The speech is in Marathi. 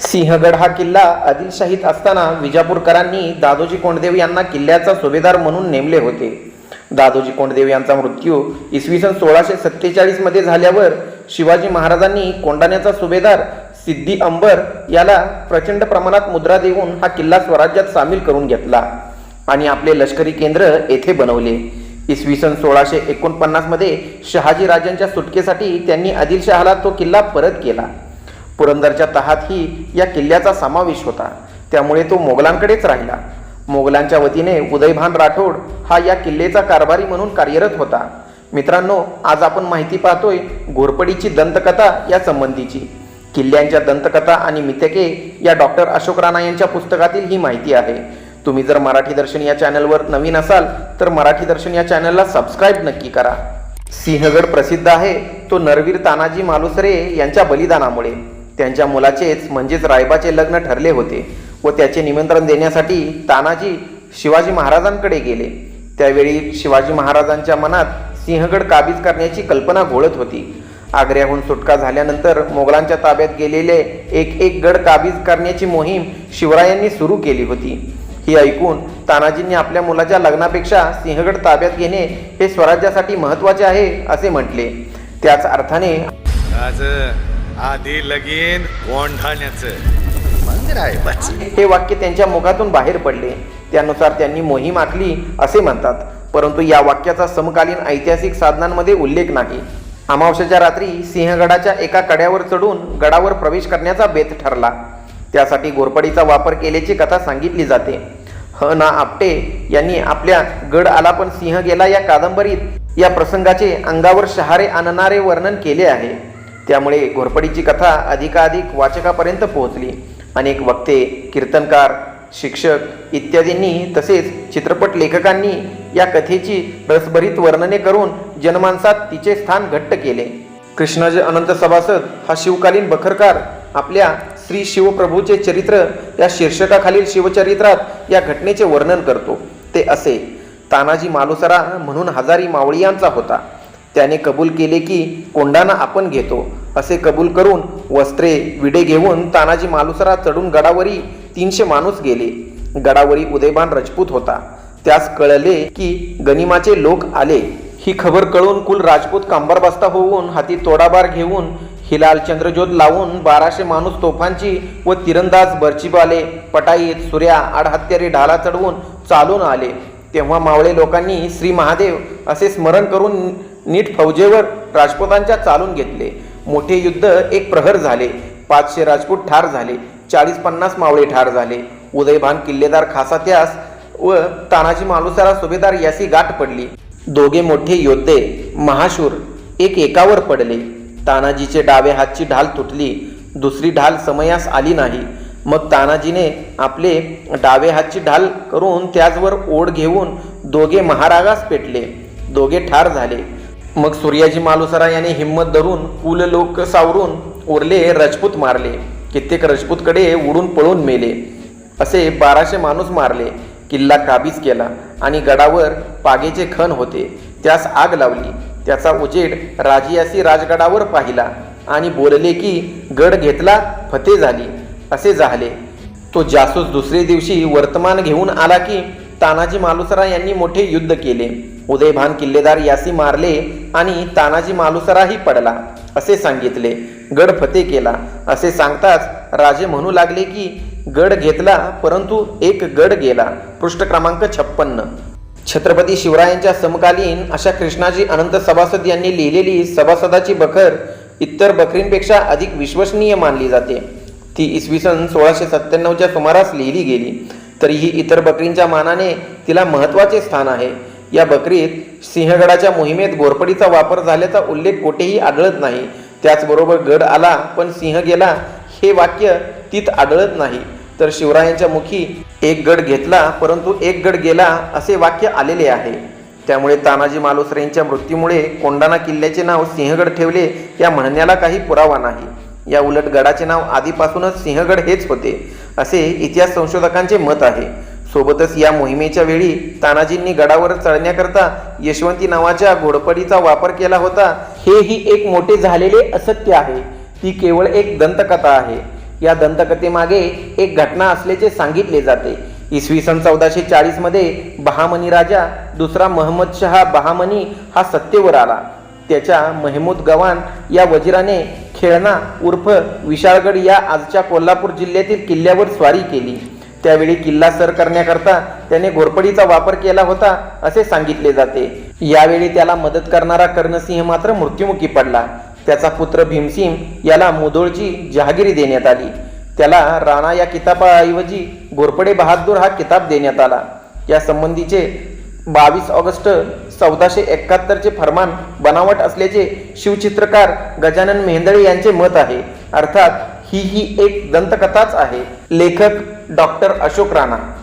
सिंहगड हा किल्ला आदिलशाहीत असताना विजापूरकरांनी दादोजी कोंडदेव यांना किल्ल्याचा सुभेदार म्हणून नेमले होते. दादोजी कोंडदेव यांचा मृत्यू इसवी सन सोळाशे सत्तेचाळीसमध्ये झाल्यावर शिवाजी महाराजांनी कोंडाण्याचा सुभेदार सिद्धी अंबर याला प्रचंड प्रमाणात मुद्रा देऊन हा किल्ला स्वराज्यात सामील करून घेतला आणि आपले लष्करी केंद्र येथे बनवले. इसवी सन सोळाशे एकोणपन्नासमध्ये शहाजी राजांच्या सुटकेसाठी त्यांनी आदिलशहाला तो किल्ला परत केला. पुरंदरच्या तहातही या किल्ल्याचा समावेश होता. त्यामुळे तो मोगलांकडेच राहिला. मोगलांच्या वतीने उदयभान राठोड हा या किल्ल्याचा कारभारी म्हणून कार्यरत होता. मित्रांनो आज आपण माहिती पाहतोय घोरपडीची दंतकथा या संबंधीची. किल्ल्यांच्या दंतकथा आणि मिथके या डॉक्टर अशोक राणा यांच्या पुस्तकातील ही माहिती आहे. तुम्ही जर मराठी दर्शन या चॅनलवर नवीन असाल तर मराठी दर्शन या चॅनलला सबस्क्राईब नक्की करा. सिंहगड प्रसिद्ध आहे तो नरवीर तानाजी मालुसरे यांच्या बलिदानामुळे. त्यांच्या मुलाचेच म्हणजेच रायबाचे लग्न ठरले होते. व त्याचे निमंत्रण देण्यासाठी तानाजी शिवाजी महाराजांकडे गेले. त्यावेळी शिवाजी महाराजांच्या मनात सिंहगड काबीज करण्याची कल्पना घोळत होती. आग्र्याहून सुटका झाल्यानंतर मोगलांच्या ताब्यात गेलेले एक एक गड काबीज करण्याची मोहीम शिवरायांनी सुरू केली होती. ही ऐकून तानाजींनी आपल्या मुलाच्या लग्नापेक्षा सिंहगड ताब्यात घेणे हे स्वराज्यासाठी महत्त्वाचे आहे असे म्हटले. त्याच अर्थाने आज आधी लगीन कोंढाण्याचं रायबाच हे वाक्य त्यांच्या मुखातून बाहेर पडले. त्यानुसार त्यांनी मोहीम आखली असे म्हणतात. परंतु या वाक्याचा समकालीन ऐतिहासिक साधनांमध्ये उल्लेख नाही. अमावस्याच्या रात्री सिंहगडाच्या एका कड्यावर चढून गडावर प्रवेश करण्याचा बेत ठरला. त्यासाठी घोरपडीचा वापर केल्याची कथा सांगितली जाते. ह ना आपटे यांनी आपल्या गड आला पण सिंह गेला या कादंबरीत. या प्रसंगाचे अंगावर शहारे आणणारे वर्णन केले आहे. त्यामुळे घोरपडीची कथा अधिकाधिक वाचकापर्यंत पोहोचली. अनेक वक्ते कीर्तनकार शिक्षक इत्यादींनी तसेच चित्रपट लेखकांनी या कथेची रसभरीत वर्णने करून जनमानसात तिचे स्थान घट्ट केले. कृष्णाचे अनंत सभासद हा शिवकालीन बखरकार. आपल्या श्री शिवप्रभूचे चरित्र या शीर्षकाखालील शिवचरित्रात या घटनेचे वर्णन करतो. ते असे तानाजी मालुसरा म्हणून हजारी मावळियांचा होता. त्याने कबूल केले की कोंडाना आपण घेतो. असे कबूल करून वस्त्रे विडे घेऊन तानाजी मालुसरा चढून गडावरी तीनशे माणूस गेले. गडावरी उदयबान राजपूत होता. त्यास कळले की गनिमाचे लोक आले. ही खबर कळून कुल राजपूत कांबरबस्ता होऊन हाती तोडाबार घेऊन हिलाल चंद्रज्योत लावून बाराशे माणूस तोफांची व तिरंदाज बर्चीबाले पटाईत सूर्या आडहत्यारी ढाला चढवून चालून आले. तेव्हा मावळे लोकांनी श्री महादेव असे स्मरण करून नीट फौजेवर राजपुतांच्या चालून घेतले. मोठे युद्ध एक प्रहर झाले. पाचशे राजपूत ठार झाले. चाळीस पन्नास मावळे ठार झाले. उदयभान किल्लेदार खासा त्यास व तानाजी मालुसरा सुभेदार यासी गाठ पडली. दोघे मोठे योद्धे महाशूर एक एकावर पडले. तानाजीचे डावे हातची ढाल तुटली. दुसरी ढाल समयास आली नाही. मग तानाजीने आपले डावे हातची ढाल करून त्याचवर ओढ घेऊन दोघे महारागास पेटले. दोघे ठार झाले. मग सूर्याजी मालुसरा याने हिंमत धरून कुल लोक सावरून उरले राजपूत मारले. कित्येक राजपूतकडे उडून पळून मेले. असे बाराशे माणूस मारले. किल्ला काबीज केला आणि गडावर पागेचे खण होते. त्यास आग लावली. त्याचा उजेड राजियासी राजगडावर पाहिला आणि बोलले की गड घेतला फते झाली. असे झाले. तो जासूस दुसरे दिवशी वर्तमान घेऊन आला की तानाजी मालुसरा यांनी मोठे युद्ध केले. उदयभान किल्लेदार यासी मारले आणि तानाजी मालुसराही पडला असे सांगितले. गड फते केला. असे सांगताच राजे म्हणू लागले की गड घेतला परंतु एक गड गेला. पृष्ठ क्रमांक छप्पन्न. छत्रपती शिवरायांच्या समकालीन अशा कृष्णाजी अनंत सभासद यांनी लिहिलेली सभासदाची बखर इतर बकरींपेक्षा अधिक विश्वसनीय मानली जाते. ती इसवी सन सोळाशे सत्त्याण्णवच्या सुमारास लिहिली गेली. तरीही इतर बकरींच्या मानाने तिला महत्त्वाचे स्थान आहे. या बकरीत सिंहगडाच्या मोहिमेत घोरपडीचा वापर झाल्याचा उल्लेख कोठेही आढळत नाही. त्याचबरोबर गड आला पण सिंह गेला हे वाक्य तीत आढळत नाही. तर शिवरायांच्या मुखी एक गड घेतला परंतु एक गड गेला असे वाक्य आलेले आहे. त्यामुळे तानाजी मालुसरेंच्या मृत्यूमुळे कोंडाणा किल्ल्याचे नाव सिंहगड ठेवले या म्हणण्याला काही पुरावा नाही. या उलट गडाचे नाव आधीपासूनच सिंहगड हेच होते असे इतिहास संशोधकांचे मत आहे. सोबतच या मोहिमेच्या वेळी तानाजींनी गडावर चढण्याकरता यशवंती नावाच्या घोडपडीचा वापर केला होता. हेही एक मोठे झालेले असत्य आहे. ती केवळ एक दंतकथा आहे. या दंतकथेमागे एक घटना असल्याचे सांगितले जाते. इसवी सन चौदाशे चाळीसमध्ये बहामनी राजा दुसरा महम्मद शहा बहामनी हा सत्तेवर आला. त्याच्या महमूद गवान या वजिराने खेळणा उर्फ विशाळगड या आजच्या कोल्हापूर जिल्ह्यातील किल्ल्यावर स्वारी केली. त्यावेळी किल्ला सर करण्याकरता त्याने घोरपडीचा वापर केला होता असे सांगितले जाते. यावेळी त्याला मदत करणारा कर्णसिंह मात्र मृत्युमुखी पडला. त्याचा पुत्र भीमसिंह याला मुदोळची जहागिरी देण्यात आली. त्याला राणा या किताबाऐवजी घोरपडे बहादूर हा किताब देण्यात आला. या संबंधीचे बावीस ऑगस्ट चौदाशे एकाहत्तरचे फरमान बनावट असल्याचे शिवचित्रकार गजानन मेहंदळे यांचे मत आहे. अर्थात ही ही एक दंतकथाच आहे. लेखक डॉक्टर अशोक राणा.